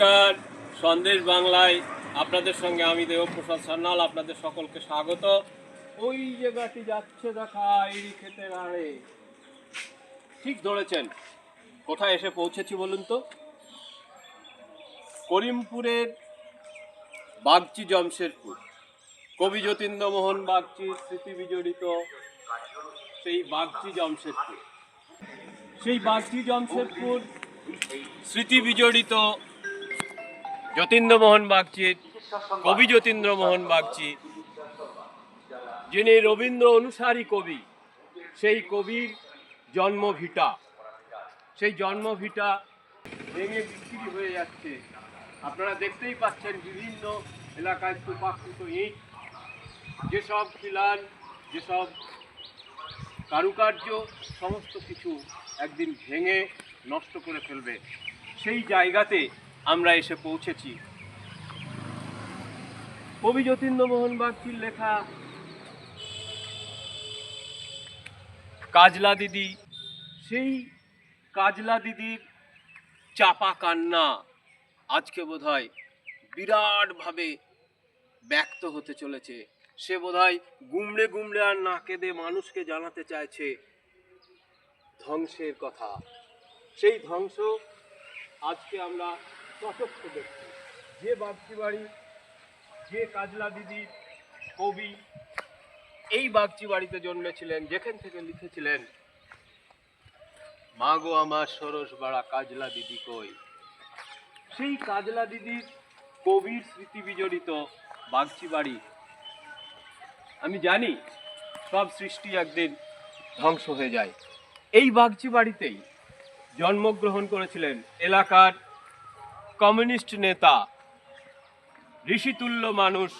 নমস্কার, সন্দেশ বাংলায় আপনাদের সঙ্গে আমি দেবপ্রসাদ সান্যাল, আপনাদের সকলকে স্বাগত। ওই জায়গাটি যাচ্ছে দেখা, এই খেতে আড়ে। ঠিক ধরেছেন। কোথায় এসে পৌঁছেছি বলুন তো? করিমপুরের বাগচি জমশেদপুর। কবি যতীন্দ্রমোহন বাগচির স্মৃতি বিজড়িত সেই বাগচি জমশেদপুর। সেই বাগচি জমশেদপুর স্মৃতি বিজড়িত যতীন্দ্রমোহন বাগচির কবি যতীন্দ্রমোহন বাগচি, যিনি রবীন্দ্র অনুসারী কবি, সেই কবির জন্মভিটা সেই জন্মভিটা ভেঙে বিক্রি হয়ে যাচ্ছে। আপনারা দেখতেই পাচ্ছেন বিভিন্ন এলাকায় স্তূপাকৃত ইট। যেসব খিলান, যেসব কারুকার্য, সমস্ত কিছু একদিন ভেঙে নষ্ট করে ফেলবে। সেই জায়গাতে আমরা এসে পৌঁছেছি। কবি যতীন্দ্রমোহন বাগচির লেখা, কাজলা দিদি, সেই কাজলা দিদির চাপা কান্না আজকে বোধহয় বিরাটভাবে ব্যক্ত হতে চলেছে। সে বোধহয় গুমড়ে গুমড়ে আর না কেঁদে মানুষকে জানাতে চাইছে ধ্বংসের কথা। সেই ধ্বংস আজকে আমরা প্রত্যক্ষ দেখছি যে বাগচি বাড়ি যে কাজলা দিদি, কবি, এই বাগচি বাড়িতে জন্মেছিলেন, যেখান থেকে লিখেছিলেন, মা গো, আমার সরস বাড়া কাজলা দিদি কই? সেই কাজলা দিদির কবির স্মৃতি বিজড়িত বাগচি বাড়ি আমি জানি সব সৃষ্টি একদিন ধ্বংস হয়ে যায়। এই বাগচি বাড়িতেই জন্মগ্রহণ করেছিলেন এলাকার কমিউনিস্ট নেতা, ঋষিতুল্য মানুষ,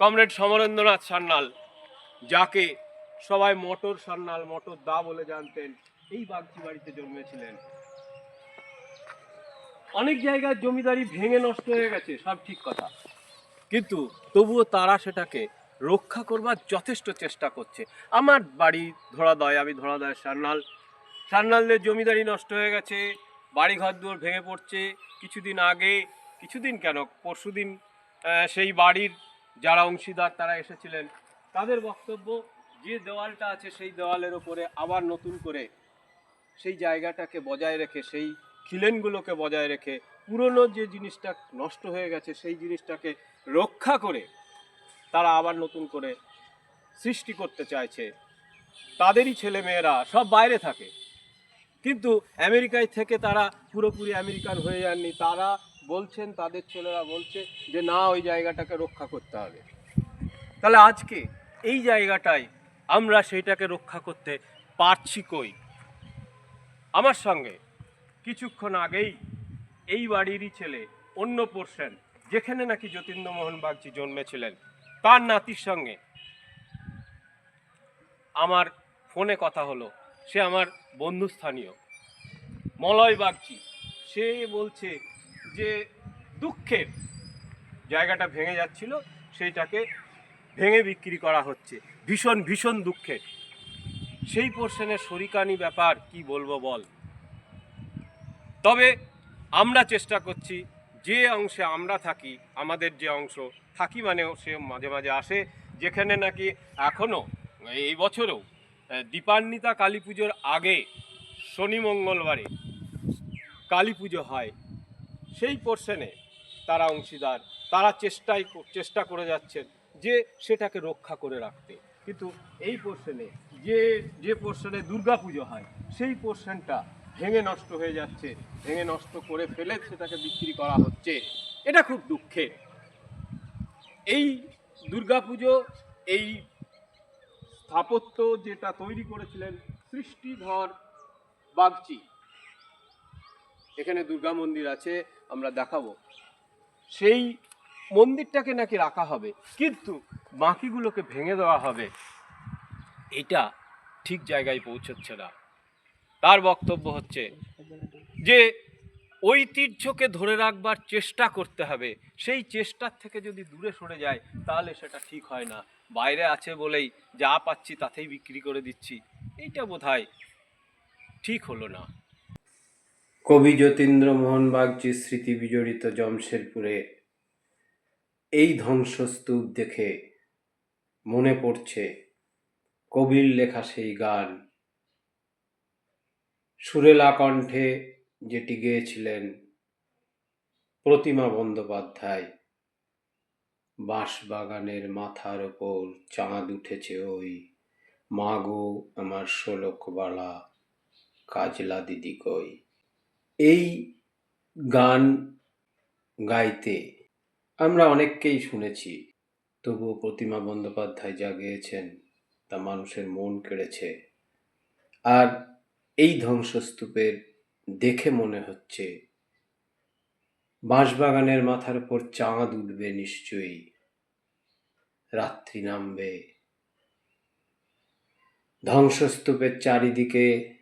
কমরেড সমরেন্দ্রনাথ সান্যাল, যাকে সবাই মটর সান্যাল, মটর দা বলে জানতেন, এই বাগচি বাড়িতে জন্মেছিলেন। অনেক জায়গায় জমিদারি ভেঙে নষ্ট হয়ে গেছে, সব ঠিক কথা। কিন্তু তবুও তারা সেটাকে রক্ষা করবার যথেষ্ট চেষ্টা করছে। আমার বাড়ি ধরাদয়, আমি ধরাদয়ের সান্নাল সান্নালদের জমিদারি নষ্ট হয়ে গেছে বাড়ি ঘর দুয়ার ভেঙে পড়ছে। কিছুদিন আগে, কিছুদিন কেন? পরশুদিন সেই বাড়ির যারা অংশীদার তারা এসেছিলেন। তাদের বক্তব্য, যে দেওয়ালটা আছে সেই দেওয়ালের ওপরে আবার নতুন করে সেই জায়গাটাকে বজায় রেখে, সেই খিলেনগুলোকে বজায় রেখে পুরনো যে জিনিসটা নষ্ট হয়ে গেছে, সেই জিনিসটাকে রক্ষা করে তারা আবার নতুন করে সৃষ্টি করতে চাইছে। তাদেরই ছেলে মেয়েরা সব বাইরে থাকে। কিন্তু আমেরিকায় থেকে তারা পুরোপুরি আমেরিকান হয়ে যাননি। তারা বলছেন, তাদের ছেলেরা বলছে যে, না, ওই জায়গাটাকে রক্ষা করতে হবে। তাহলে আজকে এই জায়গাটায় আমরা সেইটাকে রক্ষা করতে পারছি কই? আমার সঙ্গে কিছুক্ষণ আগেই এই বাড়িরই ছেলে, অন্য পোর্শন যেখানে নাকি যতীন্দ্রমোহন বাগচি জন্মেছিলেন, তার নাতির সঙ্গে আমার ফোনে কথা হলো। সে আমার বন্ধুস্থানীয় মলয় বাগচি সে বলছে যে দুঃখের জায়গাটা ভেঙে যাচ্ছিল, সেইটাকে ভেঙে বিক্রি করা হচ্ছে। ভীষণ ভীষণ দুঃখের। সেই পোর্শনের শরিকানি ব্যাপার কি বলব বল? তবে আমরা চেষ্টা করছি, যে অংশে আমরা থাকি, আমাদের যে অংশ, থাকি মানে সে মাঝে মাঝে আসে, যেখানে নাকি এখনও এই বছরেও দীপান্বিতা কালী পুজোর আগে শনি মঙ্গলবারে কালী পুজো হয়। সেই পোর্শনে তারা অংশীদার, তারা চেষ্টাই চেষ্টা করে যাচ্ছেন যে সেটাকে রক্ষা করে রাখতে। কিন্তু এই পোর্শনে যে যে পোর্শনে দুর্গা পুজো হয়, সেই পোর্শনটা ভেঙে নষ্ট হয়ে যাচ্ছে, ভেঙে নষ্ট করে ফেলে সেটাকে বিক্রি করা হচ্ছে। এটা খুব দুঃখের। এই দুর্গাপুজো এই স্থাপত্য যেটা তৈরি করেছিলেন সৃষ্টিধর বাগচি। এখানে দুর্গা মন্দির আছে, আমরা দেখাবো। সেই মন্দিরটাকে নাকি রাখা হবে, কিন্তু বাকিগুলোকে ভেঙে দেওয়া হবে। এটা ঠিক জায়গায় পৌঁছচ্ছে না। তার বক্তব্য হচ্ছে যে, ঐতিহ্যকে ধরে রাখবার চেষ্টা করতে হবে। সেই চেষ্টার থেকে যদি দূরে সরে যায়, তাহলে সেটা ঠিক হয় না। বাইরে আছে বলেই যা পাচ্ছি তাতেই বিক্রি করে দিচ্ছি, এইটা বোধহয় ঠিক হলো না। কবি যতীন্দ্র মোহন বাগচির স্মৃতি বিজড়িত জমশেরপুরে এই ধ্বংসস্তূপ দেখে মনে পড়ছে কবির লেখা সেই গান। সুরেলা কণ্ঠে যেটি গেয়েছিলেন প্রতিমা বন্দ্যোপাধ্যায়। বাঁশবাগানের মাথার ওপর চাঁদ উঠেছে ওই। মাগো আমার শোলক বালা কাজলা দিদি কই? এই গান গাইতে আমরা অনেককেই শুনেছি, তবুও প্রতিমা বন্দ্যোপাধ্যায় যা গেয়েছেন তা মানুষের মন কেড়েছে। আর এই ধ্বংসস্তূপের দেখে মনে হচ্ছে বাঁশবাগানের মাথার উপর চাঁদ উঠবে নিশ্চয়ই। রাত্রি নামবে। ধ্বংসস্তূপের চারিদিকে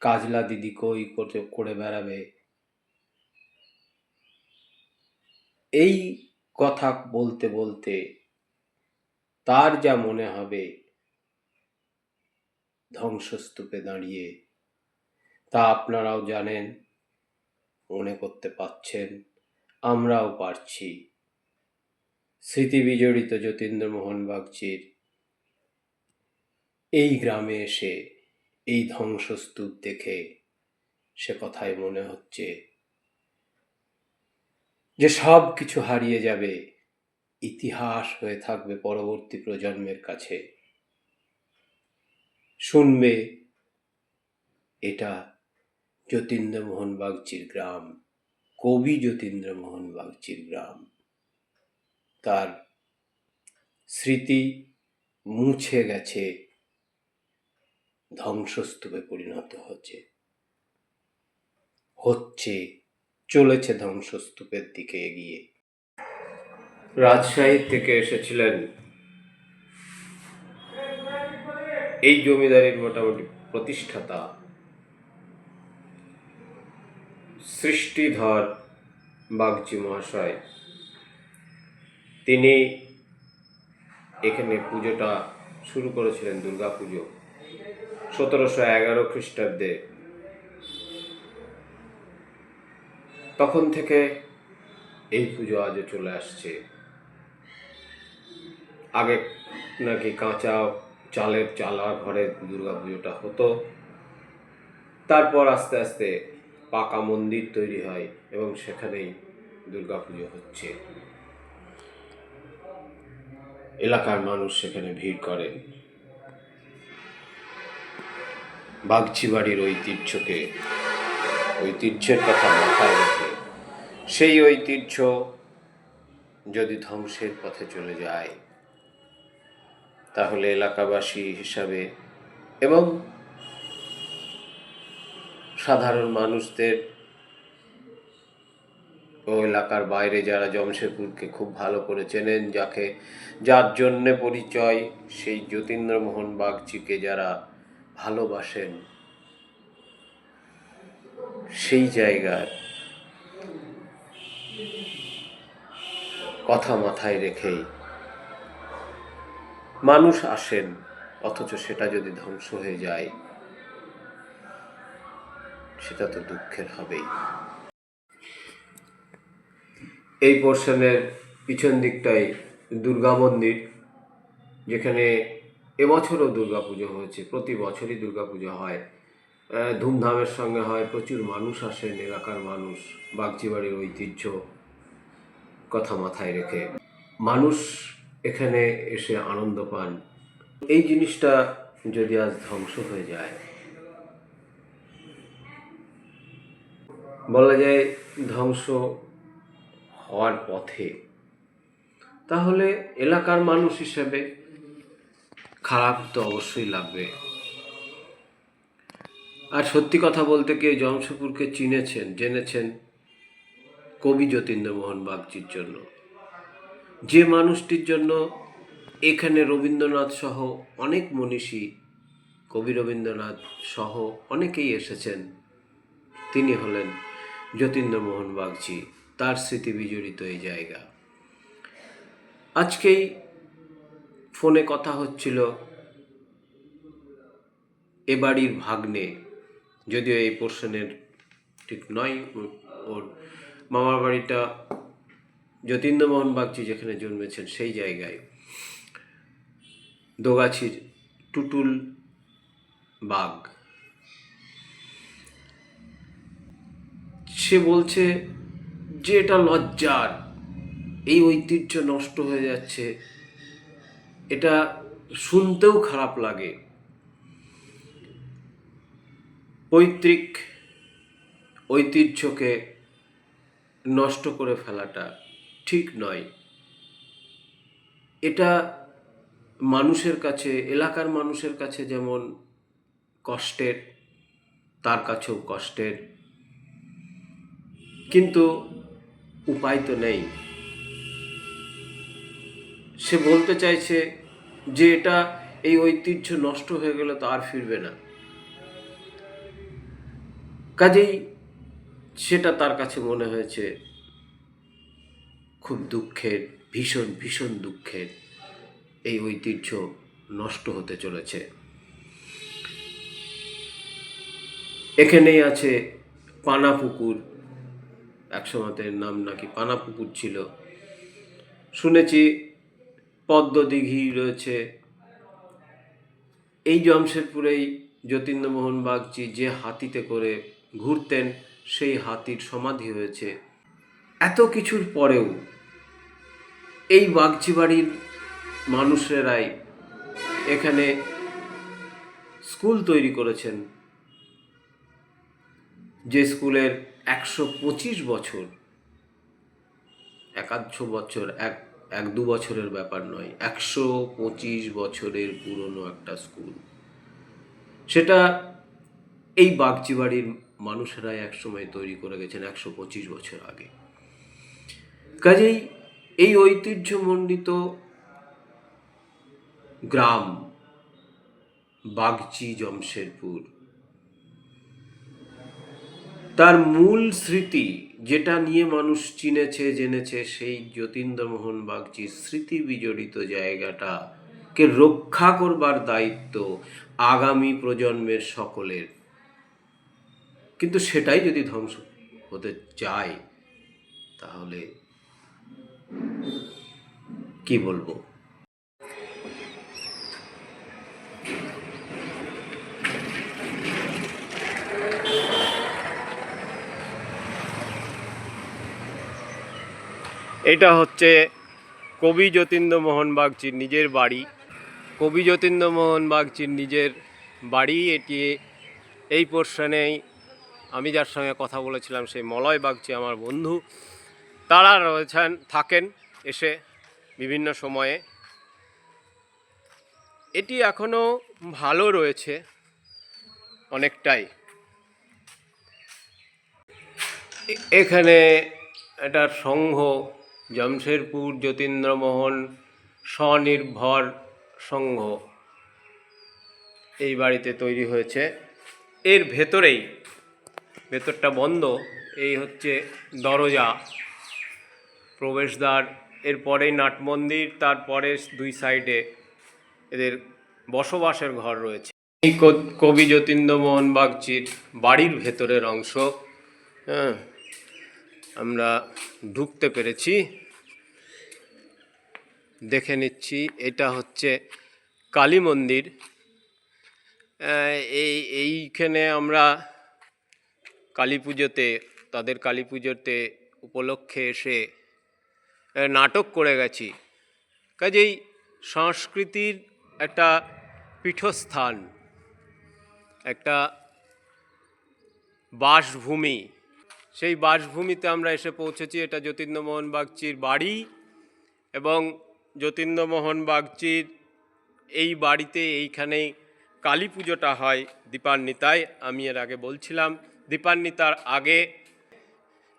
কাজলা দিদি কই করে বেড়াবে। এই কথা বলতে বলতে তার যা মনে হবে ধ্বংসস্তূপে দাঁড়িয়ে, তা আপনারাও জানেন। মনে করতে পারছেন, আমরাও পারছি। স্মৃতি বিজড়িত যতীন্দ্রমোহন বাগচির এই গ্রামে এসে এই ধ্বংসস্তূপ দেখে সে কথাই মনে হচ্ছে যে সব কিছু হারিয়ে যাবে, ইতিহাস হয়ে থাকবে পরবর্তী প্রজন্মের কাছে। শুনবে, এটা যতীন্দ্রমোহন বাগচির গ্রাম কবি যতীন্দ্রমোহন বাগচির গ্রাম তার স্মৃতি মুছে গেছে ধ্বংসস্তূপে পরিণত হচ্ছে হচ্ছে চলেছে ধ্বংসস্তূপের দিকে এগিয়ে। রাজশাহী থেকে এসেছিলেন এই জমিদারির মোটামুটি প্রতিষ্ঠাতা সৃষ্টিধর বাগচি মহাশয়। তিনি এখানে পুজোটা শুরু করেছিলেন, দুর্গা পুজো। সতেরোশো এগারো খ্রিস্টাব্দে। তখন থেকে এই পুজো আজও চলে আসছে। আগে নাকি কাঁচা চালের চালা ঘরে দুর্গা পুজোটা হতো। তারপর আস্তে আস্তে পাকা মন্দির তৈরি হয় এবং সেখানেই দুর্গা পুজো হচ্ছে। এলাকার মানুষ সেখানে ভিড় করেন বাগচি বাড়ির ঐতিহ্যকে, ঐতিহ্যের কথা মাথায় রেখে সেই ঐতিহ্য যদি ধ্বংসের পথে চলে যায়, তাহলে এলাকাবাসী হিসাবে এবং সাধারণ মানুষদের ও এলাকার বাইরে যারা জমশেদপুরকে খুব ভালো করে চেনেন, যাকে, যার জন্যে পরিচয়, সেই যতীন্দ্রমোহন বাগচিকে যারা ভালোবাসেন, সেই জায়গার কথা মাথায় রেখেই মানুষ আসেন, অথচ সেটা যদি ধ্বংস হয়ে যায়। সেটা তো দুঃখের হবেই। এই পোর্শনের পিছন দিকটায় দুর্গা মন্দির, যেখানে এবছরও দুর্গা পুজো হয়েছে, প্রতি বছরই দুর্গা পুজো হয় ধুমধামের সঙ্গে হয়, প্রচুর মানুষ আসেন এলাকার মানুষ, বাগচিবাড়ির ঐতিহ্য কথা মাথায় রেখে। মানুষ এখানে এসে আনন্দ পান। এই জিনিসটা যদি আজ ধ্বংস হয়ে যায় বলা যায় ধ্বংস হওয়ার পথে। তাহলে এলাকার মানুষ হিসেবে খারাপ তো অবশ্যই লাগবে। আর সত্যি কথা বলতে কি জমশেদপুরকে চিনেছেন, জেনেছেন কবি যতীন্দ্রমোহন বাগচির জন্য। যে মানুষটির জন্য এখানে রবীন্দ্রনাথ সহ অনেক মনীষী, কবি রবীন্দ্রনাথ সহ অনেকেই এসেছেন, তিনি হলেন যতীন্দ্রমোহন বাগচি, তার স্মৃতি বিজড়িত এই জায়গা। আজকেই ফোনে কথা হচ্ছিল এ বাড়ির ভাগ্নে, যদিও এই পোর্শনের ঠিক নয়, ওর মামার বাড়িটা যতীন্দ্রমোহন বাগচি যেখানে জন্মেছেন সেই জায়গায়। দোগাছির টুটুল বাগ। সে বলছে যে এটা লজ্জার। এই ঐতিহ্য নষ্ট হয়ে যাচ্ছে। এটা শুনতেও খারাপ লাগে। পৈতৃক ঐতিহ্যকে নষ্ট করে ফেলাটা ঠিক নয়। এটা মানুষের কাছে, এলাকার মানুষের কাছে যেমন কষ্টের, তার কাছেও কষ্টের। কিন্তু উপায় তো নেই। সে বলতে চাইছে যে এটা এই ঐতিহ্য নষ্ট হয়ে গেলে তো আর ফিরবে না। কাজেই সেটা তার কাছে মনে হয়েছে খুব দুঃখের, ভীষণ ভীষণ দুঃখের এই ঐতিহ্য নষ্ট হতে চলেছে। এখানেই আছে পানাপুকুর। একসময়তের নাম নাকি পানাপুকুর ছিল। শুনেছি পদ্ম দিঘি রয়েছে। এই জমশেদপুরেই যতীন্দ্রমোহন বাগচি যে হাতিতে করে ঘুরতেন, সেই হাতির সমাধি হয়েছে। এত কিছুর পরেও এই বাগচি বাড়ির মানুষেরাই এখানে স্কুল তৈরি করেছেন। যে স্কুলের একশো পঁচিশ বছর। একাদশ বছর, এক এক দু বছরের ব্যাপার নয়, একশো পঁচিশ বছরের পুরনো একটা স্কুল। সেটা এই বাগচি বাড়ির মানুষেরাই একসময় তৈরি করে গেছেন একশো পঁচিশ বছর আগে। কাজেই এই ঐতিহ্যমণ্ডিত গ্রাম বাগচি জমশেদপুর তার মূল স্মৃতি যেটা নিয়ে মানুষ চিনেছে, জেনেছে সেই যতীন্দ্রমোহন বাগচির স্মৃতি বিজড়িত জায়গাটাকে রক্ষা করবার দায়িত্ব আগামী প্রজন্মের সকলের। কিন্তু সেটাই যদি ধ্বংস হতে চায়, তাহলে কি বলব? এটা হচ্ছে কবি যতীন্দ্রমোহন বাগচির নিজের বাড়ি। কবি যতীন্দ্রমোহন বাগচির নিজের বাড়ি, এটি এই পোর্শনেই আমি যার সঙ্গে কথা বলেছিলাম, সেই মলয় বাগচি আমার বন্ধু। তারা রয়েছেন, থাকেন এসে বিভিন্ন সময়ে। এটি এখনও ভালো রয়েছে অনেকটাই। এখানে একটা সংঘ জামশেদপুর যতীন্দ্রমোহন স্বনির্ভর সংঘ এই বাড়িতে তৈরি হয়েছে। এর ভেতরেই, ভেতরটা বন্ধ, এই হচ্ছে দরজা, প্রবেশদ্বার এরপরেই নাট মন্দির, তারপরে দুই সাইডে এদের বসবাসের ঘর রয়েছে। এই কবি যতীন্দ্রমোহন বাগচির বাড়ির ভেতরের অংশ হ্যাঁ আমরা ঢুকতে পেরেছি। দেখে নিচ্ছি, এটা হচ্ছে কালী মন্দির। এই, এইখানে আমরা কালী পুজোতে, তাদের কালী পুজোতে উপলক্ষে এসে নাটক করে গেছি। কাজেই সংস্কৃতির একটা পীঠস্থান, একটা বাসভূমি। সেই বাসভূমিতে আমরা এসে পৌঁছেছি, এটা যতীন্দ্রমোহন বাগচির বাড়ি এবং যতীন্দ্রমোহন বাগচির এই বাড়িতে এইখানেই কালী পুজোটা হয় দীপান্বিতায়। আমি এর আগে বলছিলাম, দীপান্বিতার আগে,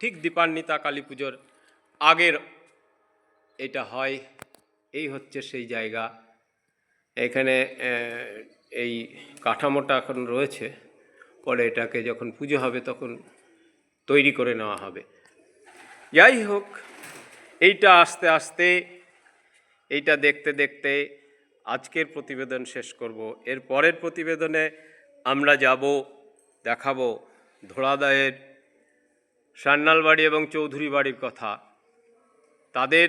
ঠিক দীপান্বিতা কালী পুজোর আগের এটা হয়। এই হচ্ছে সেই জায়গা। এখানে এই কাঠামোটা এখন রয়েছে। পরে এটাকে যখন পুজো হবে তখন তৈরি করে নেওয়া হবে। যাই হোক, এইটা আস্তে আস্তে এইটা দেখতে দেখতে আজকের প্রতিবেদন শেষ করব। এর পরের প্রতিবেদনে আমরা যাব, দেখাবো ধোড়াদায়ের সান্নাল বাড়ি এবং চৌধুরী বাড়ির কথা। তাদের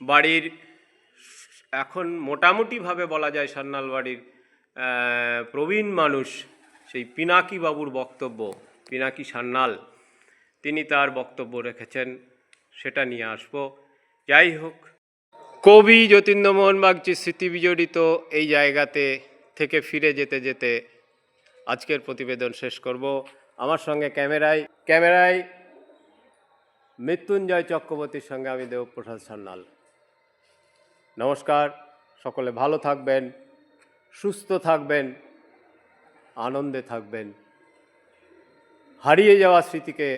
বাড়ির এখন মোটামুটিভাবে বলা যায় সান্নাল বাড়ির প্রবীণ মানুষ সেই পিনাকি বাবুর বক্তব্য, পিনাকি সান্নাল, তিনি তার বক্তব্য রেখেছেন, সেটা নিয়ে আসব। যাই হোক কবি যতীন্দ্রমোহন বাগচির স্মৃতি বিজড়িত এই জায়গাতে থেকে ফিরে যেতে যেতে আজকের প্রতিবেদন শেষ করব। আমার সঙ্গে ক্যামেরায় ক্যামেরায় মৃত্যুঞ্জয় চক্রবর্তীর সঙ্গে আমি দেবপ্রসাদ সান্যাল। নমস্কার, সকলে ভালো থাকবেন, সুস্থ থাকবেন, আনন্দে থাকবেন। হারিয়ে যাওয়া স্মৃতিকে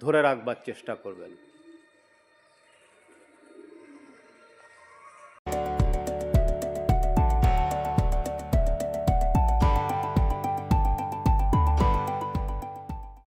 ধরে রাখবার চেষ্টা করবেন।